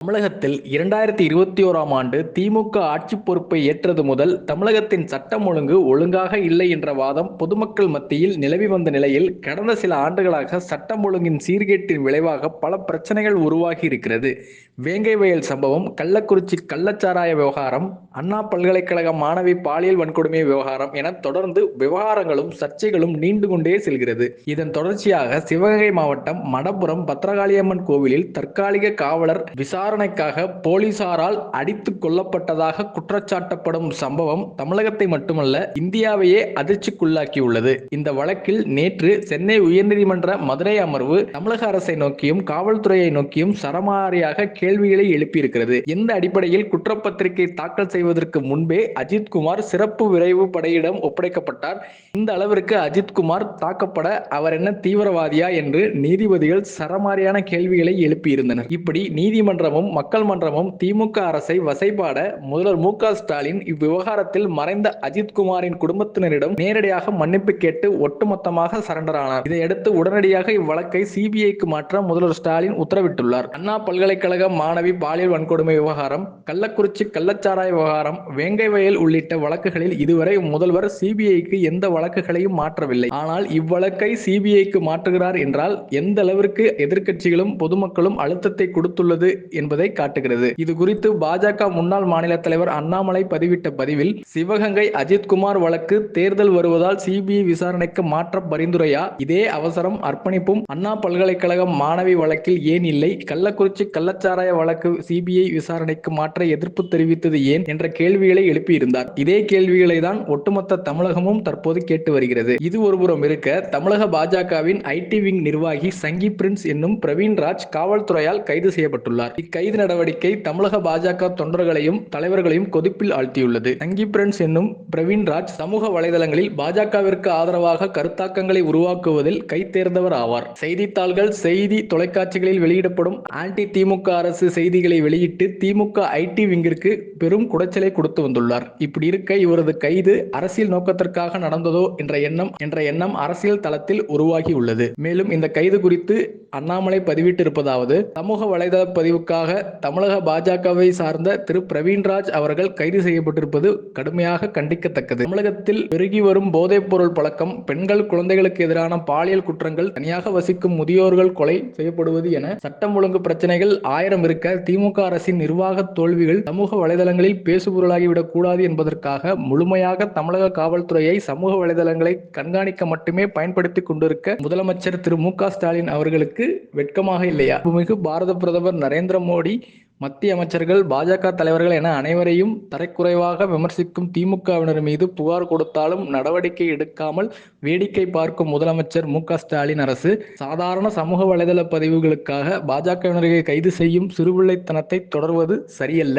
தமிழகத்தில் இரண்டாயிரத்தி இருபத்தி ஓராம் ஆண்டு திமுக ஆட்சி பொறுப்பை ஏற்றது முதல் தமிழகத்தின் சட்டம் ஒழுங்கு ஒழுங்காக இல்லை என்ற வாதம் பொதுமக்கள் மத்தியில் நிலவி வந்த நிலையில் கடந்த சில ஆண்டுகளாக சட்டம் ஒழுங்கின் சீர்கேட்டின் விளைவாக பல பிரச்சனைகள் உருவாகி இருக்கிறது. வேங்கை வயல் சம்பவம் கள்ளக்குறிச்சி கள்ளச்சாராய விவகாரம் அண்ணா பல்கலைக்கழக மாணவி பாலியல் வன்கொடுமை விவகாரம் என தொடர்ந்து விவகாரங்களும் சர்ச்சைகளும் நீண்டு கொண்டே செல்கிறது. இதன் தொடர்ச்சியாக சிவகங்கை மாவட்டம் மடப்புரம் பத்ரகாளியம்மன் கோவிலில் தற்காலிக காவலர் விசாரணைக்காக போலீசாரால் அடித்துக் கொல்லப்பட்டதாக குற்றச்சாட்டப்படும் சம்பவம் தமிழகத்தை மட்டுமல்ல இந்தியாவையே அதிர்ச்சிக்குள்ளாக்கியுள்ளது. இந்த வழக்கில் நேற்று சென்னை உயர்நீதிமன்ற மதுரை அமர்வு தமிழக அரசை நோக்கியும் காவல்துறையை நோக்கியும் சரமாரியாக கேள்விகளை எழுப்பியிருக்கிறது. எந்த அடிப்படையில் குற்றப்பத்திரிகை தாக்கல் செய்வதற்கு முன்பே அஜித்குமார் சிறப்பு விரைவு படையிடம் ஒப்படைக்கப்பட்டார். இந்த அளவிற்கு அஜித்குமார் தாக்கப்பட அவர் என்ன தீவிரவாதியா என்று நீதிபதிகள் சரமாரியான கேள்விகளை எழுப்பியிருந்தனர். இப்படி நீதிமன்றமும் மக்கள் மன்றமும் திமுக அரசை வசைபாட முதல்வர் மு க ஸ்டாலின் இவ்விவகாரத்தில் மறைந்த அஜித்குமாரின் குடும்பத்தினரிடம் நேரடியாக மன்னிப்பு கேட்டு ஒட்டுமொத்தமாக சரண்டர் ஆனார். இதையடுத்து உடனடியாக இவ்வழக்கை சிபிஐக்கு மாற்ற முதல்வர் ஸ்டாலின் உத்தரவிட்டுள்ளார். அண்ணா பல்கலைக்கழக மாணவி பாலியல் வன்கொடுமை விவகாரம் கள்ளக்குறிச்சி கள்ளச்சாராய விவகாரம் வேங்கை வயல் உள்ளிட்ட வழக்குகளில் இதுவரை முதல்வர் சிபிஐக்கு எந்த வழக்குகளையும் மாற்றவில்லை. ஆனால் இவ்வழக்கை சிபிஐக்கு மாற்றுகிறார் என்றால் எந்த அளவிற்கு எதிர்க்கட்சிகளும் பொதுமக்களும் அழுத்தத்தை கொடுத்துள்ளது என்பது காட்டுகிறது. இது குறித்து பாஜக முன்னாள் மாநில தலைவர் அண்ணாமலை பதிவிட்ட பதிவில் சிவகங்கை அஜித்குமார் வழக்கு தேர்தல் வருவதால் சிபிஐ விசாரணைக்கு மாற்ற பரிந்துரையா? இதே அவசரம் அர்ப்பணிப்பும் அண்ணா பல்கலைக்கழக மாணவி வழக்கில் ஏன் இல்லை? கள்ளக்குறிச்சி கள்ளச்சாராய வழக்கு சிபிஐ விசாரணைக்கு மாற்ற எதிர்ப்பு தெரிவித்தது ஏன்? என்ற கேள்விகளை எழுப்பியிருந்தார். இதே கேள்விகளை தான் ஒட்டுமொத்த தமிழகமும் தற்போது கேட்டு வருகிறது. இது ஒருபுறம் இருக்க தமிழக பாஜகவின் ஐடி விங் நிர்வாகி சங்கி பிரின்ஸ் என்னும் பிரவீன் ராஜ் காவல்துறையால் கைது செய்யப்பட்டுள்ளார். கைது நடவடிக்கை தமிழக பாஜக தொண்டர்களையும் தலைவர்களையும் கொதிப்பில் ஆழ்த்தியுள்ளது. தங்கி பிரின்ஸ் என்னும் பிரவீன்ராஜ் சமூக வலைதளங்களில் பாஜகவிற்கு ஆதரவாக கருத்தாக்கங்களை உருவாக்குவதில் கைத்தேர்ந்தவர் ஆவார். செய்தித்தாள்கள் செய்தி தொலைக்காட்சிகளில் வெளியிடப்படும் ஆன்டி திமுக அரசு செய்திகளை வெளியிட்டு திமுக ஐடி விங்கிற்கு பெரும் குடைச்சலை கொடுத்து வந்துள்ளார். இப்படி இருக்க இவரது கைது அரசியல் நோக்கத்திற்காக நடந்ததோ என்ற எண்ணம் என்ற எண்ணம் அரசியல் தளத்தில் உருவாகி உள்ளது. மேலும் இந்த கைது குறித்து அண்ணாமலை பதிவிட்டிருப்பதாவது சமூக வலைதள பதிவுக்காக தமிழக பாஜகவை சார்ந்த திரு. பிரவீன்ராஜ் அவர்கள் கைது செய்யப்பட்டிருப்பது கடுமையாக கண்டிக்கத்தக்கது. தமிழகத்தில் பெருகி வரும் போதைப் பொருள் பழக்கம் பெண்கள் குழந்தைகளுக்கு எதிரான பாலியல் குற்றங்கள் தனியாக வசிக்கும் முதியோர்கள் கொலை செய்யப்படுவது என சட்டம் ஒழுங்கு பிரச்சனைகள் ஆயிரம் இருக்க திமுக அரசின் நிர்வாக தோல்விகள் சமூக வலைதளங்களில் பேசுபொருளாகிவிடக் கூடாது என்பதற்காக முழுமையாக தமிழக காவல்துறையை சமூக வலைதளங்களை கண்காணிக்க மட்டுமே பயன்படுத்தி கொண்டிருக்க முதலமைச்சர் திரு. மு. க. ஸ்டாலின் அவர்களுக்கு வெட்கமாக இல்லையா? மிகு பாரத பிரதமர் நரேந்திர மோடி மோடி மத்திய அமைச்சர்கள் பாஜக தலைவர்கள் என அனைவரையும் தரைக்குறைவாக விமர்சிக்கும் திமுகவினர் மீது புகார் கொடுத்தாலும் நடவடிக்கை எடுக்காமல் வேடிக்கை பார்க்கும் முதலமைச்சர் மு ஸ்டாலின் அரசு சாதாரண சமூக வலைதள பதிவுகளுக்காக பாஜகவினரை கைது செய்யும் சிறுபிள்ளைத்தனத்தை தொடர்வது சரியல்ல.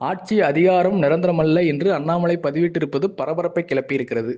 ஆட்சி அதிகாரம் நிரந்தரமல்ல என்று அண்ணாமலை பதிவிட்டிருப்பது பரபரப்பை கிளப்பியிருக்கிறது.